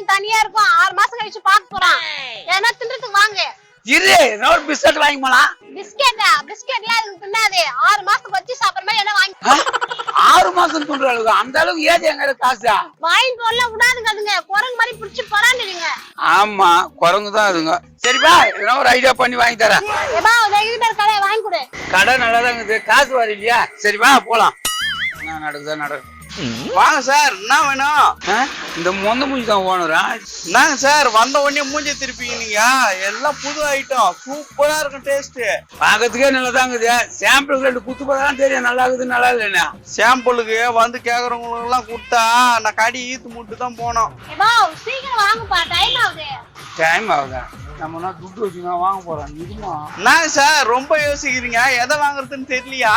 குழந்தைங்க தனியா இருக்கும் ஆறு மாசம் கழிச்சு பார்க்க போறான். ஏன்னா தின்றதுக்கு வாங்க. இரு ஒரு பிஸ்கட் வாங்கி போலாம். பிஸ்கெட்டா பிஸ்கெட்லாம் அதுக்கு தின்னாது ஆறு மாசத்துக்கு வச்சு சாப்பிடுற மாதிரி என்ன வாங்கி ஆறு மாசம் துன்ற அளவுக்கு? அந்த அளவுக்கு ஏது எங்க காசா? வாங்கிட்டு வரல விடாதுங்க அதுங்க. குரங்கு மாதிரி பிடிச்சி பராண்டிடுங்க ஆமா குரங்கு தான் அதுங்க. சரிப்பா எதனா ஒரு ஐடியா பண்ணி வாங்கி தரேன். ஏப்பா உதவிக்கிட்ட கடை வாங்கி கொடு. கடை நல்லா தான் இருக்குது காசு வர இல்லையா? சரி வா போலாம். என்ன நடக்குதா நடக்குது வாங்க சார் என்ன வேணும்? ஆ? இந்த மொந்த மூஞ்சி தான் ஓனரா என்னங்க சார் வந்த உடனே மூஞ்சி திருப்பிங்க நீங்க. எல்லாம் புது ஐட்டம் சூப்பரா இருக்கும் டேஸ்ட் பார்க்கறதுக்கே நல்லா தான் இருக்குது. சாம்பிளுக்கு ரெண்டு குத்து பார்த்தா தெரியும் நல்லா இருக்குது நல்லா இல்லைன்னா. சாம்பிளுக்கு வந்து கேக்குறவங்களுக்கு எல்லாம் கொடுத்தா நான் கடி ஈத்து முட்டு தான் போனோம். ஏப்பா சீக்கிரம் வாங்கப்பா டைம் ஆகுது. டைம் ஆகுதா? நம்ம துட்டு வச்சுதான் வாங்க போறோம் இதுமா என்னங்க சார் ரொம்ப யோசிக்கிறீங்க? எதை வாங்குறதுன்னு தெரியலையா?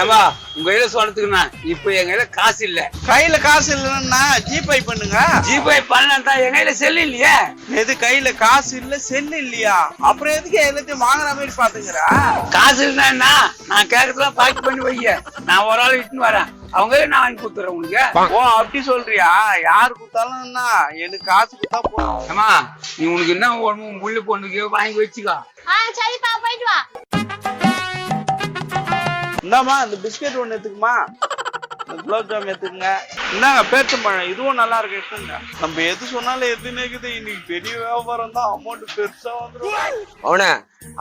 ஏமா உங்க கையில சொல்றதுக்குண்ணா இப்ப என் கையில காசு இல்ல. கையில காசு இல்லைன்னா ஜிபே பண்ணுங்க. ஜிபே பண்ணலாம் தான் என் கையில செல்லு இல்லையே. எது கையில காசு இல்ல செல்லு இல்லையா? அப்புறம் எதுக்கு எல்லாத்தையும் வாங்குற மாதிரி பாத்துக்கிறா? காசு என்ன நான் கேட்கறதுலாம் பாக்கி பண்ணி வைக்க நான் ஒரு ஆள் இட்டுன்னு வரேன். அவங்க நான் வாங்கி கொடுத்துறேன் உங்களுக்கு ஓ அப்படி சொல்றியா? யாரு கொடுத்தாலும் என்ன? எனக்கு காசு கொடுத்தா போதும். ஏமா நீ உனக்கு என்ன வேணுமோ முள்ளு பொண்ணுக்கு வாங்கி வச்சுக்கோ. ஆ சரிப்பா போயிட்டு வா. இந்தாம்மா இந்த பிஸ்கெட் ஒண்ணு எடுத்துக்குமா. குலாப் ஜாம் எடுத்துக்கங்க. இந்தாங்க பேச்சம்பழம் இதுவும் நல்லா இருக்கு எடுத்துங்க நம்ம எது சொன்னாலும் எது நிக்குது? இன்னைக்கு பெரிய வியாபாரம் தான். அமௌண்ட் பெருசா வந்துரும். அவனே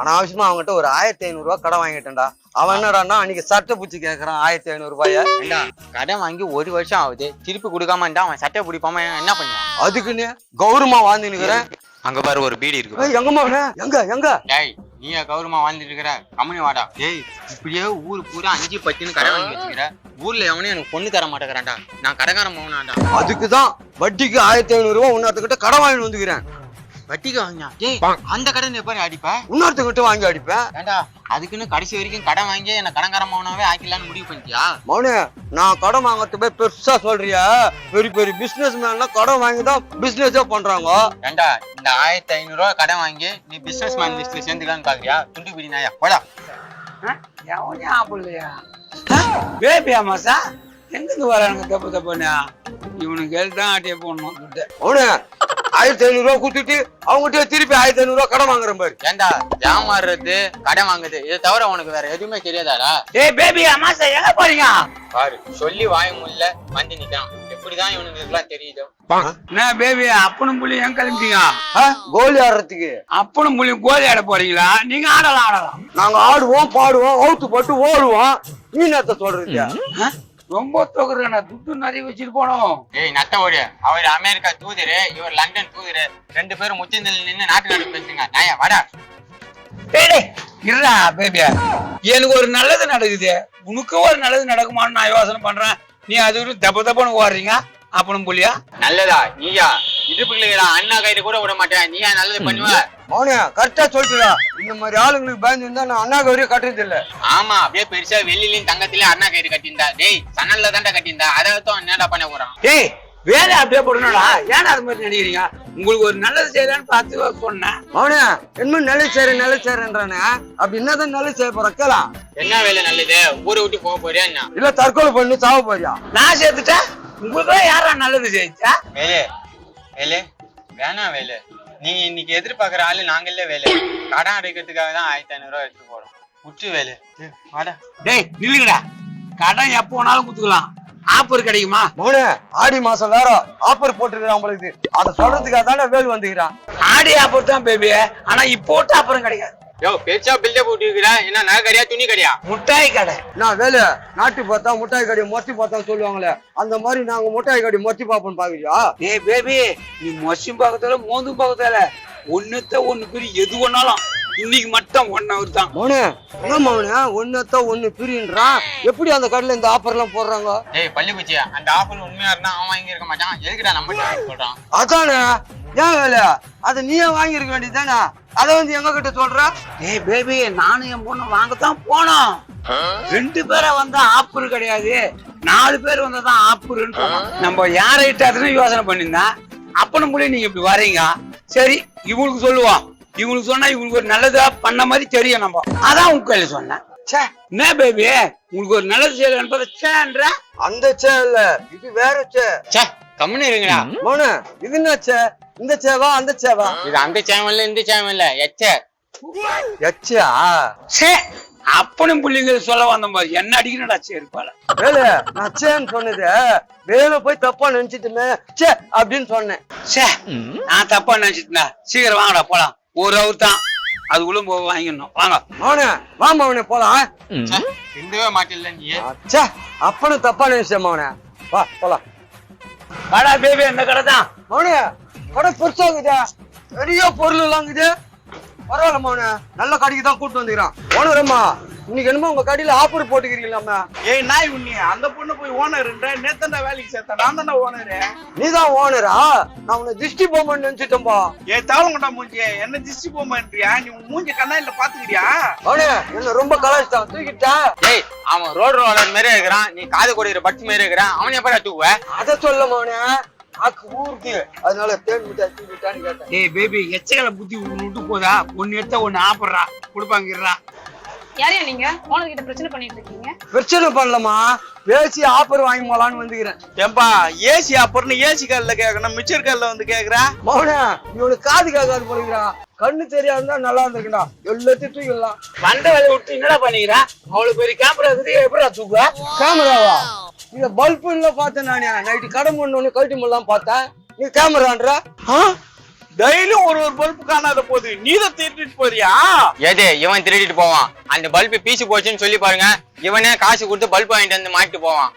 அனாவசியமா அவன்கிட்ட ஒரு ஆயிரத்தி ஐநூறு ரூபாய் கடன் வாங்கிட்டேன்டா. அவன் என்னடான்னா அன்னைக்கு சட்டை பூச்சி கேக்குறான் ஆயிரத்தி ஐநூறு ரூபாய? கடன் வாங்கி ஒரு வருஷம் ஆகுது. திருப்பி கொடுக்காம இருந்தா அவன் சட்டை பிடிப்பாம என்ன பண்ணுவான்? அதுக்குன்னு கௌரவமா வாழ்ந்து நிக்கிறேன் அங்க பாரு ஒரு பீடி இருக்கு ஏய், எங்கம்மா அவனே? எங்க எங்க? டேய் நீயா கௌரவமா வாழ்ந்துட்டு இருக்கிற? கம்மனி வாடா. டேய் இப்படியே ஊர் பூரா அஞ்சு பத்துன்னு கடை வாங்கி வச்சுக்கிற ஊர்ல எவனும் எனக்கு பொண்ணு தர மாட்டேங்கிறான்டா. நான் கடைக்காரன் போகணாண்டா அதுக்குதான் வட்டிக்கு ஆயிரத்தி ஐநூறு ரூபாய் இன்னொருத்தக்கிட்ட கடன் வாங்கி வந்துக்கிறேன். வட்டிக்கு வாங்கினா அந்த கடன் எப்படி அடிப்ப? இன்னொருத்தக்கிட்ட வாங்கி அடிப்பேன். ஏண்டா அதுக்குன்னு கடைசி வரைக்கும் கடன் வாங்கி என்ன கடன்காரன் மௌனாவே ஆக்கிடலான்னு முடிவு பண்ணிட்டியா? மௌனே நான் கடன் வாங்கறது போய் பெருசா சொல்றியா? பெரிய பெரிய பிசினஸ் மேன்லாம் கடன் வாங்கி தான் பிசினஸே பண்றாங்க. ஏண்டா இந்த ஆயிரத்தி ஐநூறு ரூபாய் கடன் வாங்கி நீ பிசினஸ் மேன் லிஸ்ட்ல சேர்ந்துக்கலான்னு பாக்குறியா துண்டு பிடி நாயா போடா. எவனே ஆப்பிள்ளையா? பேபி ஆமாசா எங்க இருந்து வரானுங்க தப்பு தப்புன்னு? இவனுக்கு தான் ஆட்டிய போடணும். துட்டு ஆயிரத்தி ஐநூறு ரூபாய் கொடுத்துட்டு அவங்ககிட்ட திருப்பி ஆயிரத்தி ஐநூறு ரூபாய் கடன் வாங்குறேன் பாரு ஏண்டா ஏமாறுறது கடன் வாங்குது. இதை தவிர உனக்கு வேற எதுவுமே தெரியாதாடா? ஏய் பேபி அம்மாசா எங்க போறீங்க? பாரு சொல்லி வாய முடியல வந்து நிக்கிறான். எப்படிதான் இவனுக்கு எல்லாம் தெரியுதோ. என்ன பேபி அப்பனும் புள்ளி எங்க கிளம்பிட்டீங்க? கோலி ஆடுறதுக்கு. அப்பனும் புள்ளி கோலி ஆட போறீங்களா? நீங்க ஆடலாம் ஆடலாம். நாங்க ஆடுவோம் பாடுவோம் அவுத்து போட்டு ஓடுவோம். நீ என்னத்த சொல்றீங்க? ரொம்ப தொகுறேன் துட்டு நிறைய வச்சுட்டு போனோம். ஏய் நட்ட ஓடு அவர் அமெரிக்கா தூதரு இவர் லண்டன் தூதரு. ரெண்டு பேரும் முச்சந்தில் நின்னு நாட்டு நாடு பேசுங்க. நாயா வாடா. டேய் டேய், இருடா பேபி எனக்கு ஒரு நல்லது நடக்குது. உனக்கு ஒரு நல்லது நடக்குமான்னு நான் யோசனை பண்றேன். நீ அது ஒரு தப்பு தப்புன்னு ஓடுறீங்க. அப்பனும் புள்ளியா? நல்லதா? நீயா? இடுப்புல அண்ணா கையில கூட விட மாட்டேன். நீயா நல்லது பண்ணுவ. மௌனே கரெக்டா சொல்லிட்டுடா. இந்த மாதிரி ஆளுங்களுக்கு பயந்து இருந்தா நான் அண்ணா கௌரியை கட்டுறது இல்ல ஆமா அப்படியே பெருசா வெள்ளிலையும் தங்கத்திலயும் அண்ணா கயிறு கட்டியிருந்தா. டேய் சன்னல்ல தான்டா கட்டியிருந்தா. அதை என்னடா பண்ண போறான்? டேய் வேலை அப்படியே போடணும்டா. ஏன்னா அது மாதிரி நினைக்கிறீங்க உங்களுக்கு ஒரு நல்லது செய்யலான்னு பார்த்து சொன்னேன் மௌனே என்ன நல்ல சேரு நல்ல சேருன்றானே அப்படி என்னதான் நல்ல செய்ய போற கேலாம் என்ன வேலை நல்லது? ஊரை விட்டு போக போறியா என்ன? இல்ல தற்கொலை பண்ணி சாவ போறியா? நான் சேர்த்துட்டேன். உங்களுக்கு யாரா நல்லது செய்ச்சா வேலு வேணாம் வேலு. நீ இன்னைக்கு எதிர்பார்க்குற ஆளு நாங்க இல்ல வேலு. கடன் அடைக்கிறதுக்காக தான் ஆயிரத்தி ஐநூறு ரூபாய் எடுத்து போறோம். முற்று வேலு. வாடா. டேய் நில்லுங்கடா. கடன் எப்போ வேணாலும் குத்துக்கலாம் ஆஃபர் கிடைக்குமா? மௌனே ஆடி மாசம் வேற ஆஃபர் போட்டுருக்கான் உங்களுக்கு. அதை சொல்றதுக்காக தானே வேல் வந்துக்கிறான். ஆடி ஆஃபர் தான் பேபி ஆனா இப்போ அப்புறம் கிடைக்காது. யோ பெருசா பில்டப் போட்டுருக்கிறா என்ன நகை கடையா துணி கடையா? முட்டாய் கடை. நான் வேலை நாட்டு பார்த்தா முட்டாய் கடையை மொத்தி பார்த்தா சொல்லுவாங்களே அந்த மாதிரி நாங்க முட்டாய் கடை மொத்தி பார்ப்போம் பாக்குறியா? டேய் பேபி நீ மொஷிம் பக்கத்துல மோந்தும் பக்கத்துல ஒண்ணுத்த ஒண்ணு பேர் எது ஒண்ணாலும். இன்னைக்கு மட்டும் ஒன் ஹவர் தான். மௌனே என்ன மௌனே? ஒன்னத்த ஒண்ணு பிரின்றான் எப்படி அந்த கடையில இந்த ஆஃபர் எல்லாம் போடுறாங்க? டேய் பள்ளிக்குச்சியா அந்த ஆஃபர் உண்மையா இருந்தா அவன் வாங்கி இருக்க மாட்டான். எதுக்குடா நம்ம சொல்றான்? அதானே? ஏன் வேலை அதை நீயே வாங்கியிருக்க வேண்டியதானே அதை வந்து எங்க கிட்ட சொல்ற? டேய் பேபி நானும் என் பொண்ணு வாங்கத்தான் போனோம். ரெண்டு பேரா வந்தா ஆப்பர் கிடையாது. நாலு பேர் வந்தா தான் நம்ம யாரை இட்டாதுன்னு யோசனை பண்ணியிருந்தேன் அப்பனும் கூட நீங்க இப்படி வரீங்க சரி இவங்களுக்கு சொல்லுவோம். இவங்களுக்கு சொன்னா இவங்களுக்கு ஒரு நல்லதா பண்ண மாதிரி தெரியும் நம்ம. அதான் உங்க கையில சொன்னேன். ச்சே என்ன பேபி உங்களுக்கு ஒரு நல்லது செய்யலன்னு பார்த்தா சேன்ற அந்த சே இல்ல. இது வேற சே சே கம்முன்னு இருங்கடா. மோனு இது என்ன சே இந்த சேவா அந்த சேவா இது அந்த சேவல்ல இந்த சேவல்ல எச்ச. எச்சியா? சே அப்பனும் பிள்ளைங்க சொல்ல வந்த மாதிரி என்ன அடிக்கணும்டா செருப்பால வேலு நான் சேன்னு சொன்னது. வேலு போய் தப்பா நினைச்சிட்டுமே சே அப்படின்னு சொன்னேன். சே நான் தப்பா நினைச்சிட்டா சீக்கிரம் வாங்கடா போலாம். ஒரு அவர் தான் அதுக்குள்ள போய் வாங்கிடணும். வாங்க. மோனு வா மோனே போலாம். திருந்தவே மாட்டில்ல நீ. ச்சே அப்பனும் தப்பா நினைச்சேன் மோனே வா போலாம். வாடா பேபி அந்த கடை தான் மோனே கடை பெருசாகுதா. பெரிய பொருள் எல்லாங்குது பரவாயில்ல மோனே நல்ல கடைக்கு தான் கூட்டு வந்துக்கிறான். ஓனரம்மா இன்னைக்கு என்னமோ உங்க கடையில ஆஃபர் போட்டுக்கிறீங்களாம்மா? ஏய் நாய் உண்ணி. அந்த பொண்ணு போய் ஓனர்ன்ற நேத்தண்டா வேலைக்கு சேர்த்தேன். நான் தானே ஓனரு நீதான் ஓனரா நான் உன்னை திருஷ்டி போமன்னு நினைச்சிட்டேன்பா. ஏ தவளங்கடா மூஞ்சி என்ன திஷ்டி போமான்றியா நீ உன் மூஞ்சி கண்ணாடில பாத்துக்கிறியா? அவனே என்ன ரொம்ப கலாச்சிட்டான் தூக்கிட்டேன் ஏய் அவன் ரோடு ரோலர் மாதிரி இருக்கிறான். நீ காது கொடிக்கிற பட்டு மாதிரி இருக்கிறான். அவன் எப்படா தூக்குவ? அத சொல்ல மவனே ஆக்கு ஊருக்கு. அதனால தேன் மிட்டாய் தூக்கிட்டான்னு கேட்டேன். ஏய் பேபி எச்சக்கலை புத்தி ஒண்ணு விட்டு போதா? ஒன்னு எடுத்தா ஒன்னு ஆப்பிடுறா. கொடுப்பாங்கிறா. யாரையா நீங்க? ஓனர் கிட்ட பிரச்சனை பண்ணிட்டு இருக்கீங்க. பிரச்சனை பண்ணலமா பேசி ஆஃபர் வாங்கி போலான்னு வந்துக்கிறேன். ஏம்பா ஏசி அப்புறம் ஏசி கால்ல கேட்கணும் மிச்சர் கால்ல வந்து கேக்குறா? மவனே இவனுக்கு காது கேட்காது போலுங்கிறா கண்ணு தெரியாதுன்னா நல்லா இருந்திருக்கா எல்லாத்தையும் தூக்கிடலாம் வந்த வேலையை விட்டு என்னடா பண்ணிக்கிறா? அவளுக்கு பெரிய கேமரா இருக்குது எப்படா தூக்குவா? கேமராவா? இந்த பல்பு இல்ல பார்த்தேன் நானே. நைட்டு கடை பண்ணு கழட்டி முல்லாம் பார்த்தேன். நீ கேமரான்ற டெய்லியும் ஒரு ஒரு பல்பு காணாத போகுது நீ தான் திருட்டிட்டு போறியா? எது இவன் திருடிட்டு போவான். அந்த பல்பு பீச்சு போச்சுன்னு சொல்லி பாருங்க. இவனே காசு கொடுத்து பல்ப் வாங்கிட்டு வந்து மாட்டிட்டு போவான்.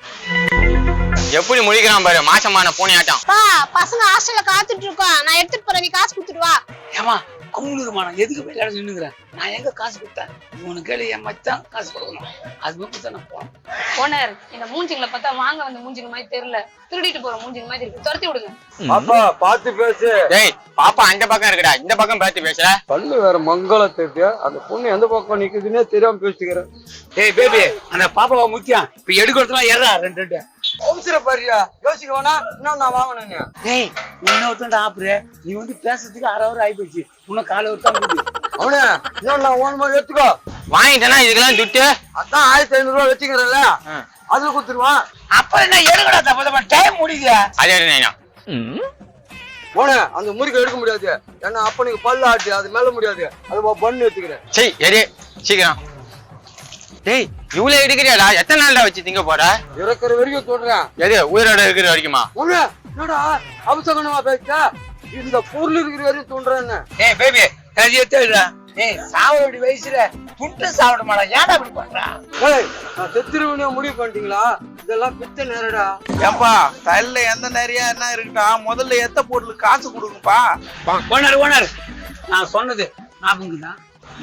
எப்படி முழிக்கிறான் பாரு மாசமான பூனையாட்டம். பா பசங்க ஹாஸ்டல்ல காத்துட்டு இருக்கோம். நான் எடுத்துட்டு போறேன் நீ காசு கொடுத்துட்டு வா. ஏமா அவங்களுக்கு எதுக்கு போய் இடம் நின்னுக்கிறேன் நான் எங்க காசு கொடுத்தேன்? இவனுக்கு கேளு என் மச்சான் காசு கொடுக்கணும். அது மட்டும் தான் நான் போறேன் ஓனர் இந்த மூஞ்சிங்களை பார்த்தா வாங்க வந்த மூஞ்சிங்க மாதிரி தெரியல. திருடிட்டு போற மூஞ்சிங்க மாதிரி இருக்கு. துரத்தி விடுங்க. அப்பா பார்த்து பேசு. டேய் பாப்பா அந்த பக்கம் இருக்குடா. இந்த பக்கம் பார்த்து பேசுற பல்லு வேற மங்களத்துக்கு அந்த பொண்ணு எந்த பக்கம் நிக்குதுன்னே தெரியாம பேசிக்கிறேன். ஏய் பேபி அந்த பாப்பாவை முக்கியம் இப்ப எடுக்கிறதுலாம் ஏறா ரெண்டு ரெண்டு. அவசர பாரியா யோசிக்க வேணா இன்னும் நான் வாங்கணும் ஏய் இன்னொருத்தன் ஆப்புரு நீ வந்து பேசுறதுக்கு அரை ஹவர் ஆகி போச்சு இன்னும் காலை ஒரு தான் அவனே இன்னும் நான் ஓன் மாதிரி எடுத்துக்கோ. வாங்கிட்டேனா இதுக்கெல்லாம் துட்டு? அதான் ஆயிரத்தி ஐநூறு ரூபாய் வச்சுக்கிறேன்ல அதுல கொடுத்துருவான். அப்புறம் என்ன எடுக்கடா தப்ப தப்ப? டைம் முடியுது அதே நைனா போனே அந்த முறுக்கு எடுக்க முடியாது. ஏன்னா அப்பனுக்கு பல்லு ஆட்டு அது மேல முடியாது. அது பண்ணு எடுத்துக்கிறேன். சரி சீக்கிரம். டேய் இவ்வளவு எடுக்கிறியாடா? எத்தனை நாள்டா வச்சு திங்க போற? இறக்குற வரைக்கும் சொல்றேன். எது உயிரோட இருக்கிற வரைக்குமா? என்னடா அவசகனமா பேச இந்த பொருள் இருக்கிற வரையும் தோன்றேன்னு ஏய் பேபி கழிய தேடுறா ஏய் சாவடி வயசுல துண்டு சாப்பிட மாடா ஏன்டா இப்படி பண்றா? ஏய் நான் செத்துருவனே முடிவு பண்ணிட்டீங்களா? இதெல்லாம் பித்த நேரடா. ஏம்பா தலையில எந்த நிறைய என்ன இருக்குடா? முதல்ல எத்த பொருள் காசு கொடுங்கப்பா. Owner owner. நான் சொன்னது ஞாபகம் தான்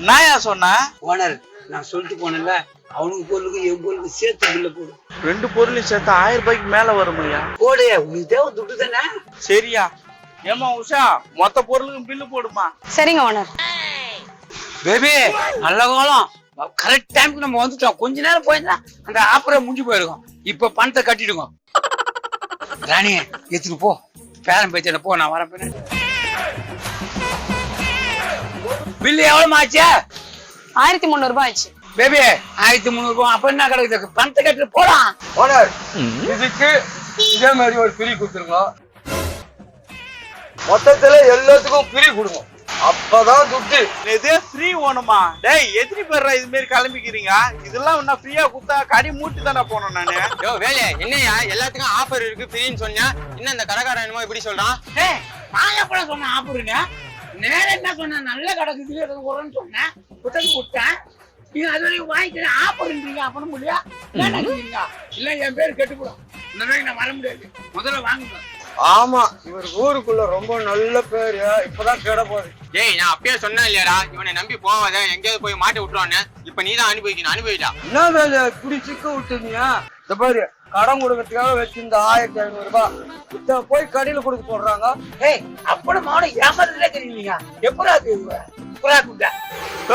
நாயா சொன்ன? ஓனர் நான் சொல்லிட்டு போனேன்ல. அவனுக்கு பொருளுக்கு என் பொருளுக்கு சேர்த்து பில்ல போடு. ரெண்டு பொருளையும் சேர்த்து ஆயிரம் ரூபாய்க்கு மேல வருமையா போடு உனக்கு தேவை துட்டு தானே? சரியா. ஏமா உஷா மொத்த பொருளுக்கும் பில்லு போடுமா? சரிங்க ஓனர் பேபி நல்ல காலம். கரெக்ட் டைம்க்கு நம்ம வந்துட்டோம். கொஞ்ச நேரம் போயிருந்தா அந்த ஆப்பரை முடிஞ்சு போயிருக்கும். இப்ப பணத்தை கட்டிடுங்க. ராணி எடுத்துட்டு போ. பேரன் பேச்சல போ நான் வரேன் பின்னாடி பில்லு எவ்வளவு ஆச்சு? ஆயிரத்தி முந்நூறு ரூபாய் ஆச்சு. பேபி ஆயிரத்தி முந்நூறு ரூபாய் அப்ப என்ன கிடைக்குது? பணத்தை கட்டிட்டு போலாம் ஓனர் இதுக்கு இதே மாதிரி ஒரு பிரி கொடுத்துருங்க. மொத்தத்துல எல்லாத்துக்கும் பிரி கொடுங்க. அப்பதான் துட்டு. இது ஃப்ரீ ஓணுமா டேய் எத்தனை பேர் இது மாதிரி கிளம்பிக்கிறீங்க. இதெல்லாம் என்ன ஃப்ரீயா கொடுத்தா கடி மூட்டி தானே போனோம் நானு? யோ வேலையா என்னையா? எல்லாத்துக்கும் ஆஃபர் இருக்கு ஃப்ரீன்னு சொன்னா. இன்னும் இந்த கடைக்காரன் என்னமோ இப்படி சொல்றான்? ஏய், நான் எப்பட சொன்னேன் ஆப்பருங்க நேரம் என்ன சொன்னேன்? நல்ல குறைன்னு சொன்னேன். நீங்க அது வரைக்கும் வாங்கிக்கிறேன் ஆப்பருன்றீங்க அப்பனும் முடியா இல்ல என் பேர் கெட்டுப்படும் இந்த மாதிரி நான் வர முடியாது. முதல்ல வாங்குங்க. ஆமா இவர் ஊருக்குள்ள ரொம்ப நல்ல பேரு. இப்பதான் கேட போகுது. டேய் நான் அப்பயே சொன்னேன் இல்லையாடா இவனை நம்பி போவாத எங்கேயாவது போய் மாட்டி விட்டுருவான்னு. இப்ப நீ தான் அனுபவிக்கணும் அனுபவிடா. என்ன வேலை இப்படி சிக்க விட்டுருந்தீங்க? இந்த பாரு கடன் கொடுக்கறதுக்காக வச்சிருந்த ஆயிரத்தி ஐநூறு ரூபாய். இத போய் கடையில கொடுக்க சொல்றாங்க ஏய் அப்பனும் மாவனம் ஏமாறதுலே தெரியுங்க எப்படா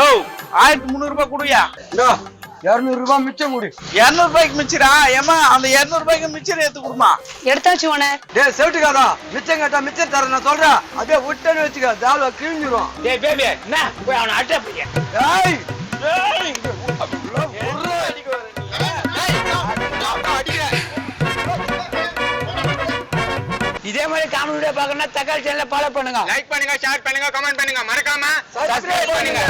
ஓ ஆயிரத்தி முந்நூறுபா கொடுயா இரநூறுபா மிச்சம் கொடு. இரநூறுபாய்க்கு மிச்சிரா? ஏமா அந்த இரநூறுபாய்க்கு மிச்சம் எடுத்து கொடுமா? எடுத்தாச்சு ஓனர் டேய் மிச்சம் கேட்டா மிச்சம் தர நான் சொல்றேன். அப்படியே விட்டேன்னு வச்சுக்க தாழ்வா கிழிஞ்சிரும். டேய் பேபி என்ன? போய் அவனை அட்டை போய் டேய் இதே மாதிரி காமெடி வீடியோ பார்க்கணும்னா தக்காளி சேனலை ஃபாலோ பண்ணுங்க. லைக் பண்ணுங்க ஷேர் பண்ணுங்க கமெண்ட் பண்ணுங்க. மறக்காம சப்ஸ்கிரைப் பண்ணுங்க.